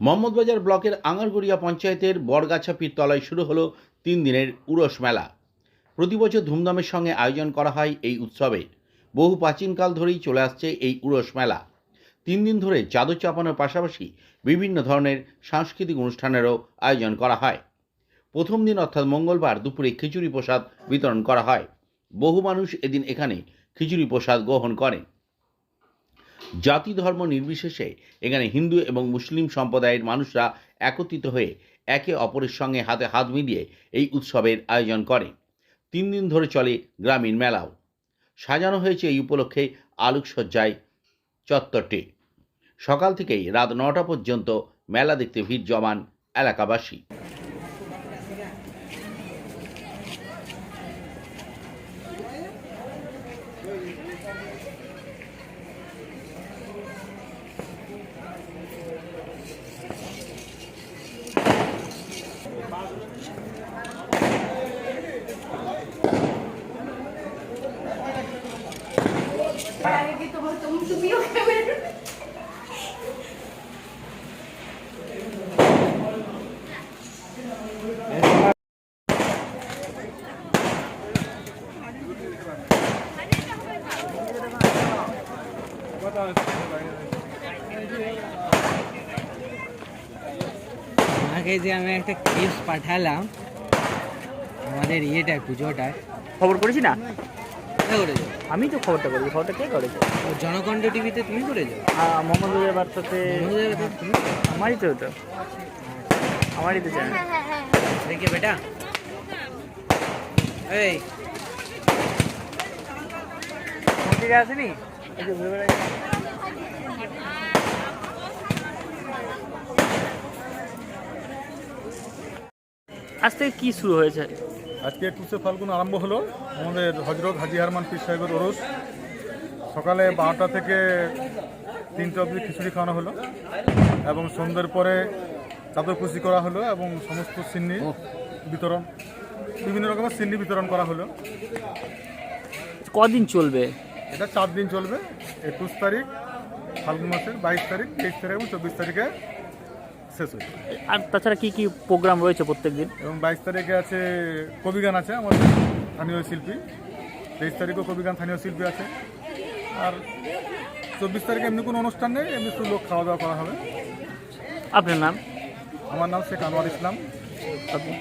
মোহাম্মদবাজার ব্লকের আঙারগড়িয়া পঞ্চায়েতের বরগাছা পীরতলায় শুরু হলো তিন দিনের উরস মেলা। প্রতি বছর ধুমধামের সঙ্গে আয়োজন করা হয় এই উৎসবে। বহু প্রাচীনকাল ধরেই চলে আসছে এই উরস মেলা। তিন দিন ধরে চাদর চাপানোর পাশাপাশি বিভিন্ন ধরনের সাংস্কৃতিক অনুষ্ঠানেরও আয়োজন করা হয়। প্রথম দিন অর্থাৎ মঙ্গলবার দুপুরে খিচুড়ি প্রসাদ বিতরণ করা হয়। বহু মানুষ এদিন এখানে খিচুড়ি প্রসাদ গ্রহণ করেন। জাতি ধর্ম নির্বিশেষে এখানে হিন্দু এবং মুসলিম সম্প্রদায়ের মানুষরা একত্রিত হয়ে একে অপরের সঙ্গে হাতে হাত মিলিয়ে এই উৎসবের আয়োজন করে। তিন দিন ধরে চলে গ্রামীণ মেলাও। সাজানো হয়েছে এই উপলক্ষে আলোকসজ্জায় চত্বরটি। সকাল থেকেই রাত নটা পর্যন্ত মেলা দেখতে ভিড় জমান এলাকাবাসী। 哎，你给它抱住，抱住了。ওনাকে যে আমি একটা ক্লিপস পাঠালাম আমাদের ইয়েটা পুজোটার। খবর করেছি না? করেছ? আমি তো খবরটা করেছি খবরটা কে করেছে? জনকণ্ঠ টিভিতে তুমি করেছ? মোহাম্মদ রবির বার্তাতে? আমারই তো ওটা আমারই তো চ্যানেল দেখে বেটা। এই। আসেনি এই যে ঘুরে বেড়াই আজ থেকে কি শুরু হয়েছে? আজকে একুশে ফাল্গুন আরম্ভ হলো। আমাদের হজরত হাজি হারমান পীর সাহেবের ওরস। সকালে বারোটা থেকে তিনটে অবধি খিচুড়ি খাওয়ানো হলো এবং সন্ধ্যের পরে চাদর কুচি করা হলো এবং সমস্ত সিন্নি বিতরণ বিভিন্ন রকমের সিন্নি বিতরণ করা হলো। কদিন চলবে? এটা চার দিন চলবে একুশ তারিখ ফাল্গুন মাসের বাইশ তারিখ তেইশ তারিখ এবং চব্বিশ তারিখে শেষ হয়েছে। আর তাছাড়া কি কি প্রোগ্রাম রয়েছে প্রত্যেক দিন এবং বাইশ তারিখে আছে কবিগান আছে আমাদের স্থানীয় শিল্পী। তেইশ তারিখেও কবিগান স্থানীয় শিল্পী আছে। আর চব্বিশ তারিখে এমনি কোনো অনুষ্ঠান নেই এমনি শুধু লোক খাওয়া দাওয়া করা হবে। আপনার নাম? আমার নাম শেখ আনোয়ার ইসলাম। আপনি